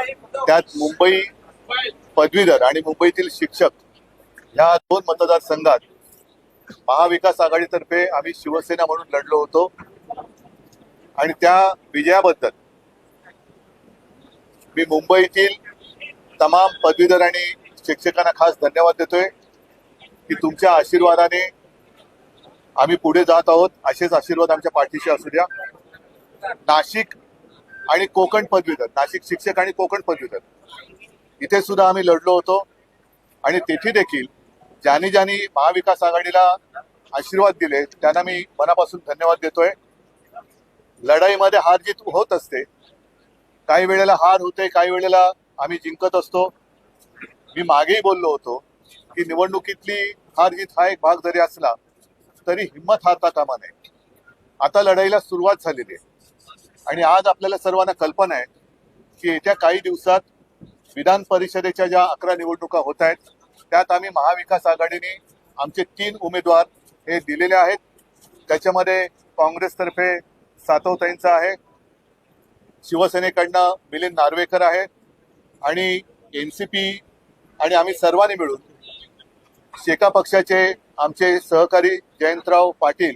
त्यात मुंबई पदवीधर आणि मुंबईतील शिक्षक या दोन मतदारसंघात महाविकास आघाडीतर्फे आम्ही शिवसेना म्हणून लढलो होतो. आणि त्या विजयाबद्दल मी मुंबईतील तमाम पदवीधर आणि शिक्षकांना खास धन्यवाद देतोय की तुमच्या आशीर्वादाने आम्ही पुढे जात आहोत. असेच आशीर्वाद आमच्या पाठीशी असू द्या. नाशिक आणि कोकण पदवीधर नाशिक शिक्षक आणि कोकण पदवीधर. इथे सुद्धा आम्ही लढलो होतो. आणि तेथे देखील ज्यांनी ज्यांनी महाविकास आघाडीला आशीर्वाद दिले त्यांना मी मनापासून धन्यवाद देतोय. लढाईमध्ये हार जीत होत असते. काही वेळेला हार होते काही वेळेला आम्ही जिंकत असतो. मी मागेही बोललो होतो की निवडणुकीतली हार जीत हा एक भाग जरी असला तरी हिंमत हारता कामा नये आता लढाईला सुरुवात झालेली आहे. आणि आज आपल्याला सर्वांना कल्पना आहे की येत्या काही दिवसात विधान परिषदेच्या ज्या अकरा निवडणुका होत आहेत त्यात आम्ही महाविकास आघाडीने आमचे तीन उमेदवार हे दिलेले आहेत. त्याच्यामध्ये काँग्रेसतर्फे सातवताईंचा आहे शिवसेनेकडनं मिलिंद नार्वेकर आहे आणि एन सी पी आणि आम्ही सर्वांनी मिळून शेका पक्षाचे आमचे सहकारी जयंतराव पाटील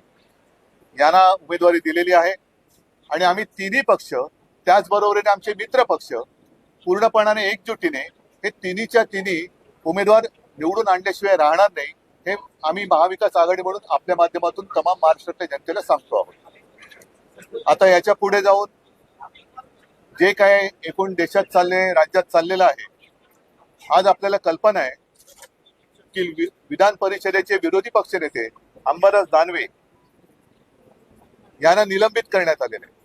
यांना उमेदवारी दिलेली आहे. आणि आम्ही तिन्ही पक्ष त्याचबरोबरीने आमचे मित्र पक्ष पूर्णपणाने एकजुटीने हे तिन्हीच्या तिन्ही उमेदवार निवडून आणल्याशिवाय राहणार नाही हे आम्ही महाविकास आघाडी म्हणून आपल्या माध्यमातून तमाम महाराष्ट्रातल्या जनतेला सांगतो आहोत आता याच्यापुढे जाऊन जे काय एकूण देशात चालले राज्यात चाललेलं आहे आज आपल्याला कल्पना आहे की विधान परिषदेचे विरोधी पक्षनेते अंबादास दानवे यांना निलंबित करण्यात आलेले आहे.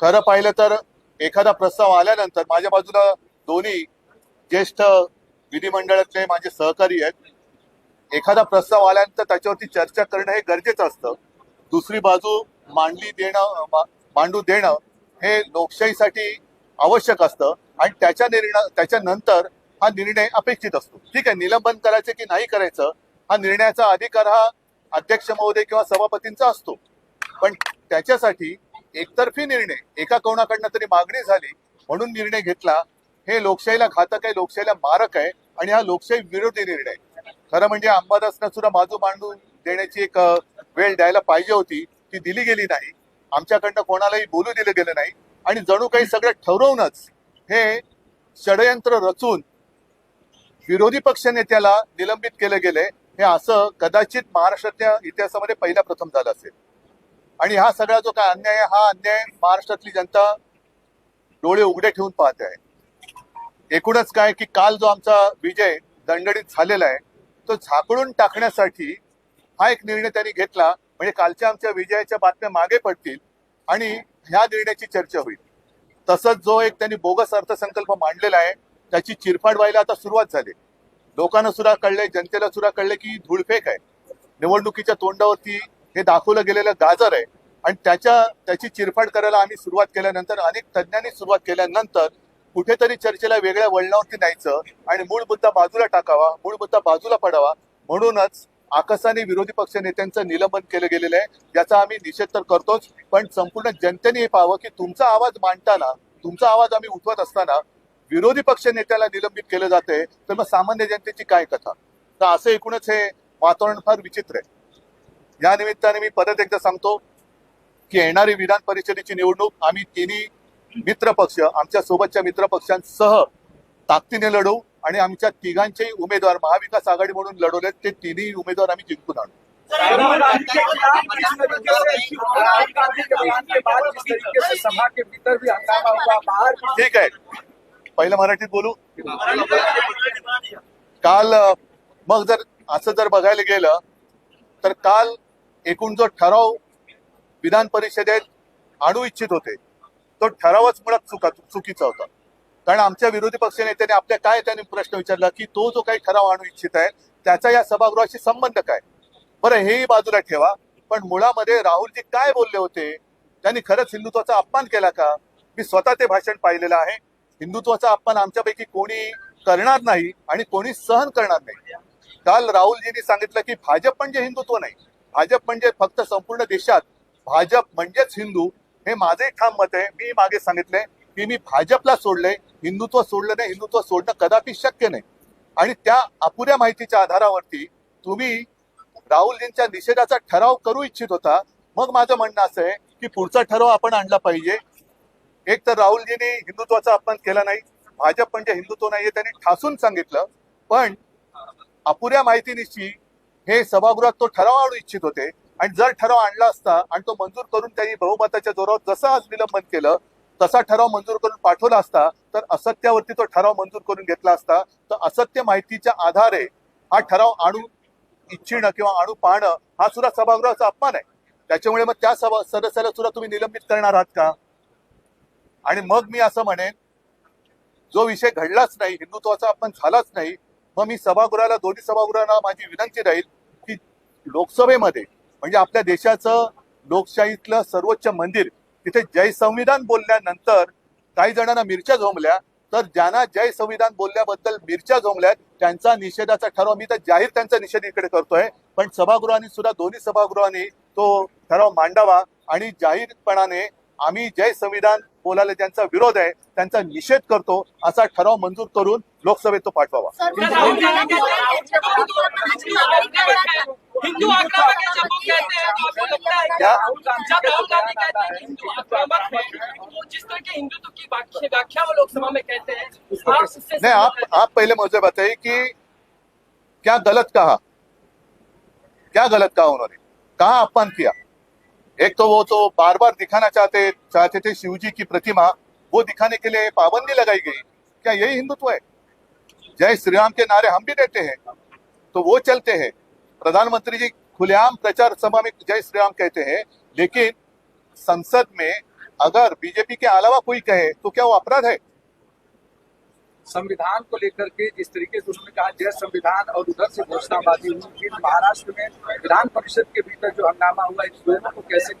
खरं पाहिलं तर एखादा प्रस्ताव आल्यानंतर माझ्या बाजूला दोन्ही ज्येष्ठ विधिमंडळातले माझे सहकारी आहेत. एखादा प्रस्ताव आल्यानंतर त्याच्यावरती चर्चा करणं हे गरजेचं असतं. दुसरी बाजू मांडली देणं मांडू देणं हे लोकशाहीसाठी आवश्यक असतं आणि त्याच्या निर्णय त्याच्यानंतर हा निर्णय अपेक्षित असतो. ठीक आहे निलंबन करायचं की नाही करायचं हा निर्णयाचा अधिकार हा अध्यक्ष महोदय किंवा सभापतींचा असतो. पण त्याच्यासाठी एकतर्फी निर्णय एका कोणाकडनं तरी मागणी झाली म्हणून निर्णय घेतला हे लोकशाहीला घातक आहे लोकशाहीला मारक आहे आणि हा लोकशाही विरोधी निर्णय खरं म्हणजे अंबादासनं सुद्धा बाजू मांडून देण्याची एक वेळ द्यायला पाहिजे होती ती दिली गेली नाही. आमच्याकडनं कोणालाही बोलू दिलं गेलं नाही आणि जणू काही सगळं ठरवूनच हे षडयंत्र रचून विरोधी पक्ष नेत्याला निलंबित केलं गेलंय. हे असं कदाचित महाराष्ट्राच्या इतिहासामध्ये पहिला प्रथम झालं असेल. आणि हा सगळा जो काय अन्याय आहे हा अन्याय महाराष्ट्रातली जनता डोळे उघडे ठेवून पाहते आहे. एकूणच काय की काल जो आमचा विजय दणदणीत झालेला आहे तो झाकळून टाकण्यासाठी हा एक निर्णय त्यांनी घेतला. म्हणजे कालच्या आमच्या विजयाच्या बातम्या मागे पडतील आणि ह्या निर्णयाची चर्चा होईल. तसंच जो एक त्यांनी बोगस अर्थसंकल्प मांडलेला आहे त्याची चिरफाड व्हायला आता सुरुवात झाली. लोकांना सुद्धा कळले जनतेला सुद्धा कळले की धुळफेक धूळफेक आहे. निवडणुकीच्या तोंडावरती हे दाखवलं गेलेलं गाजर आहे. आणि त्याच्या त्याची चिरफाड करायला आम्ही सुरुवात केल्यानंतर अनेक तज्ज्ञांनी सुरुवात केल्यानंतर कुठेतरी चर्चेला वेगळ्या वळणावरती न्यायचं आणि मूळ मुद्दा बाजूला टाकावा मूळ मुद्दा बाजूला पडावा. म्हणूनच आकसाने विरोधी पक्ष नेत्यांचं निलंबन केलं गेलेलं आहे. याचा आम्ही निषेध तर करतोच पण संपूर्ण जनतेने हे पाहावं की तुमचा आवाज मांडताना तुमचा आवाज आम्ही उठवत असताना विरोधी पक्ष नेत्याला निलंबित केलं जाते तर मग सामान्य जनतेची काय कथा? तर असं एकूणच हे वातावरण फार विचित्र आहे. या निमित्ताने मी परत एकदा सांगतो की येणारी विधान परिषदेची निवडणूक आम्ही तिन्ही मित्र पक्ष आमच्या सोबतच्या मित्र पक्षांसह ताकदीने लढवू आणि आमच्या तिघांचेही उमेदवार महाविकास आघाडी म्हणून लढवलेत ते तिन्ही उमेदवार आम्ही जिंकून आणू. ठीक आहे. पहिलं मराठीत बोलू? काल मग जर असं जर बघायला गेलं तर काल एकूण जो ठराव विधान परिषदेत आणू इच्छित होते तो ठरावच मुळात चुका चुकीचा होता. कारण आमच्या विरोधी पक्ष नेत्याने आपल्या काय त्याने प्रश्न विचारला की तो जो काही ठराव आणू इच्छित आहे त्याचा या सभागृहाशी संबंध काय? बरं हेही बाजूला ठेवा पण मुळामध्ये राहुलजी काय बोलले होते? त्यांनी खरंच हिंदुत्वाचा अपमान केला का? मी स्वतः ते भाषण पाहिलेलं आहे. हिंदुत्वाचा अपमान आमच्यापैकी कोणी करणार नाही आणि कोणी सहन करणार नाही. काल राहुलजींनी सांगितलं की भाजप म्हणजे हिंदुत्व नाही. भाजप म्हणजे फक्त संपूर्ण देशात भाजप म्हणजेच हिंदू हे माझे ठाम मत आहे. मी मागे सांगितले की मी भाजपला सोडले हिंदुत्व सोडलं नाही हिंदुत्व सोडणं कदापि शक्य नाही. आणि त्या अपुऱ्या माहितीच्या आधारावरती तुम्ही राहुलजींच्या निषेधाचा ठराव करू इच्छित होता. मग माझं म्हणणं असं आहे की पुढचा ठराव आपण आणला पाहिजे. एक तर राहुलजींनी हिंदुत्वाचा अपमान केला नाही. भाजप म्हणजे हिंदुत्व नाहीये त्यांनी ठासून सांगितलं. पण अपुऱ्या माहितीनिशी हे सभागृहात तो ठराव आणू इच्छित होते. आणि जर ठराव आणला असता आणि तो मंजूर करून त्यांनी बहुमताच्या जोरावर जसं आज निलंबन केलं तसा ठराव मंजूर करून पाठवला असता तर असत्यावरती तो ठराव मंजूर करून घेतला असता तर असत्य माहितीच्या आधारे हा ठराव आणू इच्छिणं किंवा आणू पाहणं हा सुद्धा सभागृहाचा अपमान आहे. त्याच्यामुळे मग त्या सभा सदस्याला सुद्धा तुम्ही निलंबित करणार आहात का? आणि मग मी असं म्हणेन जो विषय घडलाच नाही हिंदुत्वाचा अपमान झालाच नाही मग मी सभागृहाला दोन्ही सभागृहांना माझी विनंती राहील लोकसभेमध्ये म्हणजे आपल्या देशाचं लोकशाहीतलं सर्वोच्च मंदिर तिथे जय संविधान बोलल्यानंतर काही जणांना मिरच्या झोंबल्या तर ज्यांना जय संविधान बोलल्याबद्दल मिरच्या झोंबल्यात त्यांचा निषेधाचा ठराव मी तर जाहीर त्यांचा निषेध इकडे करतोय पण सभागृहांनी सुद्धा दोन्ही सभागृहांनी तो ठराव मांडावा आणि जाहीरपणाने आम्ही जय संविधान बोलायला ज्यांचा विरोध आहे त्यांचा निषेध करतो असा ठराव मंजूर करून लोकसभेत तो पाठवावा. हिंदू आक्रामक है जब वो कहते हैं तो आपको लगता है क्या? जब राहुल गांधी कहते हैं हिंदू आक्रामक है? तो जिस तरह के हिंदुत्व की व्याख्या वो लोकसभा में कहते हैं आप नहीं आप आप पहले मुझे बताइए कि क्या गलत कहा? क्या गलत कहा उन्होंने? कहा अपमान किया? एक तो वो तो बार बार दिखाना चाहते चाहते थे शिव जी की प्रतिमा वो दिखाने के लिए पाबंदी लगाई गई। क्या यही हिंदुत्व है? जय श्री राम के नारे हम भी देते हैं तो वो चलते हैं। प्रधानमंत्री जी खुलेआम प्रचार सभा में जय श्री राम कहते हैं लेकिन संसद में अगर बीजेपी के अलावा कोई कहे तो क्या वो अपराध है? संविधान को लेकर के जिस तरीके से उन्होंने कहा जय संविधान और उधर से घोषणाबाजी हुई फिर महाराष्ट्र में विधान परिषद के भीतर जो हंगामा हुआ इस दोनों को कैसे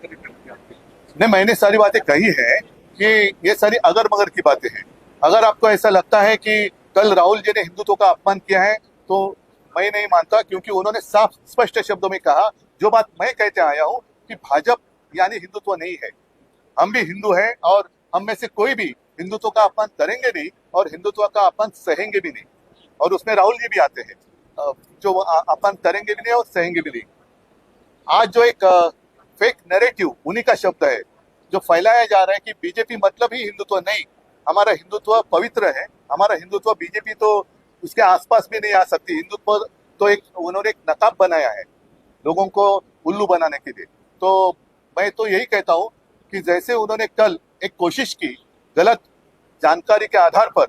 नहीं मैंने सारी बातें कही है कि ये सारी अगर मगर की बातें हैं। अगर आपको ऐसा लगता है कि कल राहुल जी ने हिंदुत्व का अपमान किया है तो मैं नहीं मानता, क्योंकि उन्होंने साफ़, स्पष्ट शब्दों में कहा, जो बात मैं कहते आया हूँ, कि भाजपा यानी हिंदुत्व नहीं है। हम भी हिंदू हैं और हम में से कोई भी हिंदुत्व का अपमान करेंगे नहीं और हिंदुत्व का अपमान सहेंगे भी नहीं। और उसमें राहुल जी भी आते हैं। जो अपमान करेंगे भी नहीं और सहेंगे भी नहीं। आज जो एक फेक नैरेटिव उन्हीं का शब्द है, जो फैलाया जा रहा है कि बीजेपी मतलब ही हिंदुत्व नहीं। हमारा हिंदुत्व पवित्र है, हमारा हिंदुत्व बीजेपी तो उसके आसपास भी नहीं आ सकती। हिंदुत्व तो एक उन्होंने एक नकाब बनाया है लोगों को उल्लू बनाने के लिए। तो मैं तो यही कहता हूँ कि जैसे उन्होंने कल एक कोशिश की गलत जानकारी के आधार पर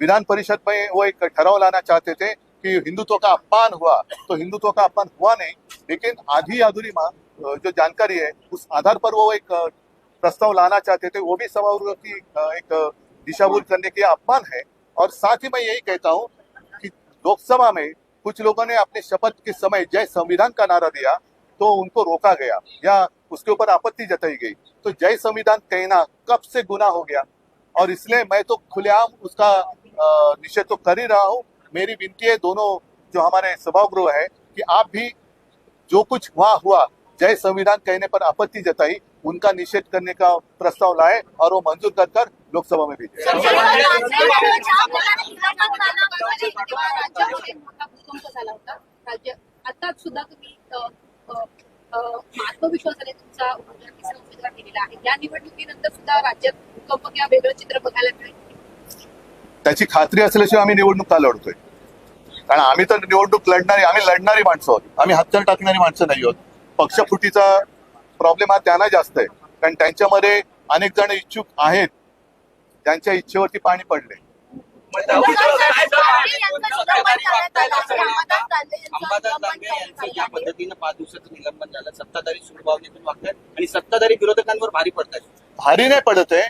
विधान परिषद में वो एक ठहराव लाना चाहते थे कि हिंदुत्व का अपमान हुआ तो हिंदुत्व का अपमान हुआ नहीं लेकिन आधी अधूरी मा- जो जानकारी है उस आधार पर वो एक प्रस्ताव लाना चाहते थे वो भी सभागृह की एक दिशाभूल करने के अपमान है। और साथ ही मैं यही कहता हूँ कि लोकसभा में कुछ लोगों ने अपने शपथ के समय जय संविधान का नारा दिया तो उनको रोका गया या उसके ऊपर आपत्ति जताई गई। तो जय संविधान कहना कब से गुना हो गया? और इसलिए मैं तो खुलेआम उसका निषेध तो कर ही रहा हूँ। मेरी विनती है दोनों जो हमारे सभागृह है कि आप भी जो कुछ वहाँ हुआ, जय संविधान कहने पर आपत्ति जताई, उनका निषेध करने का प्रस्ताव लाए और वो मंजूर कर कर लोकसभा में भेजे। त्याची खात्री असल्याशिवाय आम्ही निवडणूक का लढतोय? कारण आम्ही तर निवडणूक लढणारी आम्ही लढणारी माणसं आहोत. आम्ही हत्यार टाकणारी माणसं नाही आहोत. पक्षफुटीचा प्रॉब्लेम हा त्यांना जास्त आहे. कारण त्यांच्यामध्ये अनेक जण इच्छुक आहेत. ज्यांच्या इच्छेवरती पाणी पडले. या. पद्धतीनं पाच दिवसाचं निलंबन झालं. सत्ताधारी सूडभावनेतून वागतात आणि सत्ताधारी विरोधकांवर भारी पडतात भारी नाही पडत आहे.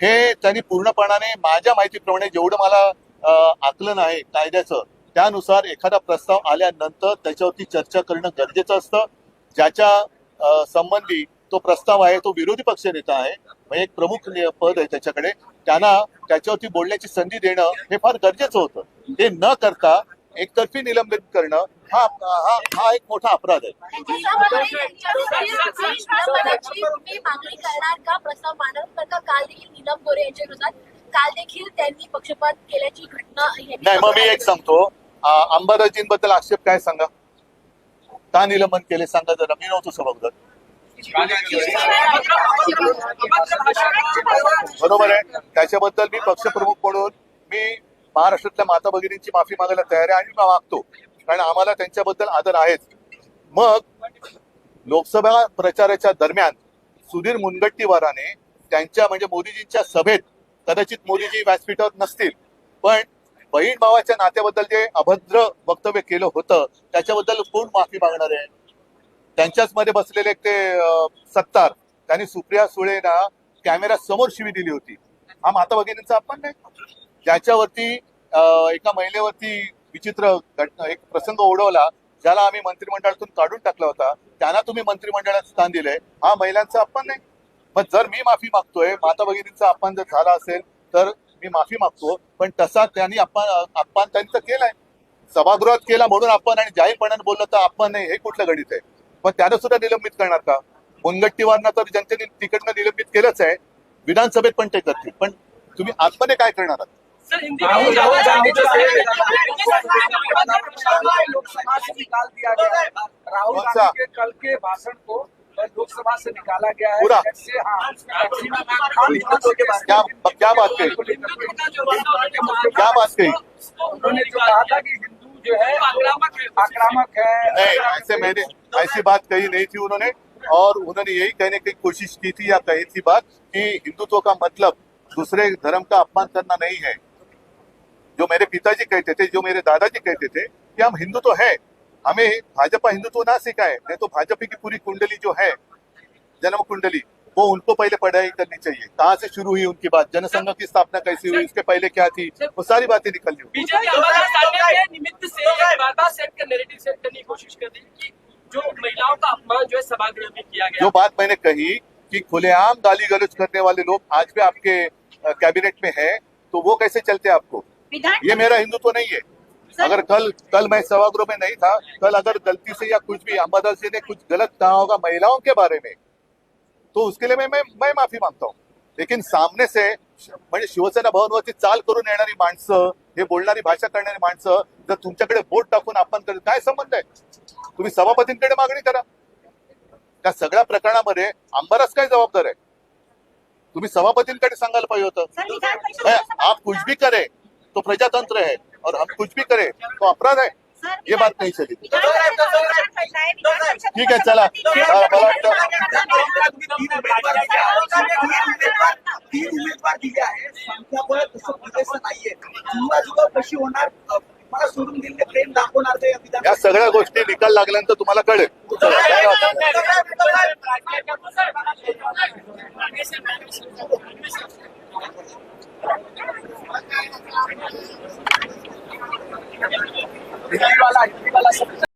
हे त्यांनी पूर्णपणाने माझ्या माहितीप्रमाणे जेवढं मला आकलन आहे कायद्याचं त्यानुसार एखादा प्रस्ताव आल्यानंतर त्याच्यावरती चर्चा करणं गरजेचं असतं. ज्याच्या संबंधी तो प्रस्ताव आहे तो विरोधी पक्ष नेता आहे म्हणजे एक प्रमुख पद आहे त्याच्याकडे त्यांना त्याच्यावरती बोलण्याची संधी देणं हे फार गरजेचं होतं. ते न करता एकतर्फी निलंबित करणं हा हा हा एक मोठा अपराध आहे. मागणी करणार का? प्रस्ताव मांडणार तर का काल देखील नीलम गोरे यांच्या विरोधात काल देखील त्यांनी पक्षपात केल्याची घटना नाही मग मी एक सांगतो. अंबादाजींबद्दल आक्षेप काय सांगा? का निलंबन केले? सांगा जरा. मी नव्हतो सभागृहात. बरोबर आहे. त्याच्याबद्दल मी पक्षप्रमुख म्हणून मी महाराष्ट्रातल्या माता भगिनींची माफी मागायला तयार आहे आणि मागतो. कारण आम्हाला त्यांच्याबद्दल आदर आहेच. मग लोकसभा प्रचाराच्या दरम्यान सुधीर मुनगट्टीवाराने त्यांच्या म्हणजे मोदीजींच्या सभेत कदाचित मोदीजी व्यासपीठावर नसतील पण बहीण भावाच्या नात्याबद्दल जे अभद्र वक्तव्य केलं होतं त्याच्याबद्दल कोण माफी मागणार आहे? त्यांच्याच मध्ये बसलेले ते सत्तार त्यांनी सुप्रिया सुळेना कॅमेरा समोर शिवी दिली होती. हा माता भगिनींचा अपमान नाही? ज्याच्यावरती एका महिलेवरती विचित्र घटना एक प्रसंग ओढवला ज्याला आम्ही मंत्रिमंडळातून काढून टाकला होता त्यांना तुम्ही मंत्रिमंडळात स्थान दिलंय हा महिलांचा अपमान नाही. पण जर मी माफी मागतोय माता भगिनींचा अपमान जर झाला असेल तर मी माफी मागतो. पण तसा त्यांनी अपमान अपमान त्यांचा केलाय. सभागृहात केला म्हणून आपण आणि जाहीरपणाने बोललं तर अपमान नाही हे कुठलं गणित आहे? पण त्यानं सुद्धा निलंबित करणार का? मुनगट्टीवारना तर जनतेने तिकडनं निलंबित केलंच आहे. विधानसभेत पण ते करतील. पण तुम्ही आतमध्ये काय करणार आहात? सर हिंदी राहुल गांधी जो है लोकसभा से निकाल दिया गया राहुल गांधी के कल के भाषण को लोकसभा से निकाला गया है। पूरा? जैसे हाँ। बारे क्या क्या बात कही? है, क्या बात कही? उन्होंने जो कहा था कि हिंदू जो है आक्रामक है। आक्रामक है। नहीं ऐसे मैंने ऐसी बात कही नहीं थी उन्होंने। और उन्होंने यही कहने की कोशिश की थी या कही थी बात कि हिंदुत्व का मतलब दूसरे धर्म का अपमान करना नहीं है। जो मेरे पिताजी कहते थे जो मेरे दादाजी कहते थे कि हम हिंदू तो है हमें भाजपा हिंदुत्व ना सिखाए नहीं तो भाजपा की पूरी कुंडली जो है जन्म कुंडली वो उनको पहले पढ़ाई करनी चाहिए। कहाँ से शुरू हुई उनकी बात? जनसंघ की स्थापना कैसी हुई? उसके पहले क्या थी? वो सारी बातें निकल हमारे निमित्त से बार बार सेट कर नेरेटिव सेट करने की कोशिश कर रही कि जो महिलाओं का अपमान जो है सभागृह में किया गया। जो बात मैंने कही कि खुलेआम गाली गलौज करने वाले लोग आज भी आपके कैबिनेट में है तो वो कैसे चलते आपको? ये मेरा हिंदुत्व नहीं है। अगर कल कल मैं सभागृह में नहीं था कल अगर गलती से या कुछ भी अंबादास जी ने कुछ गलत कहा होगा महिलाओं के बारे में तो उसके लिए मैं मैं, मैं माफी मागता हूँ। लेकिन सामने से म्हणजे शिवसेना भवनवरती चाल करून येणारी माणसं हे बोलणारी भाषा करणारी माणसं जर तुमच्याकडे बोट टाकून आपण करत काय संबंध आहे? तुम्ही सभापतींकडे मागणी करा. त्या सगळ्या प्रकरणामध्ये आंबारस काय जबाबदार आहे? तुम्ही सभापतींकडे सांगायला पाहिजे होतं. आप कुछ भी करे. तो प्रजातंत्र है और हम कुछ भी करें तो अपराध है ये बात नहीं चली ठीक है चला या सगळ्या गोष्टी निकाल लागल्यानंतर तुम्हाला कळेल Viva la, viva la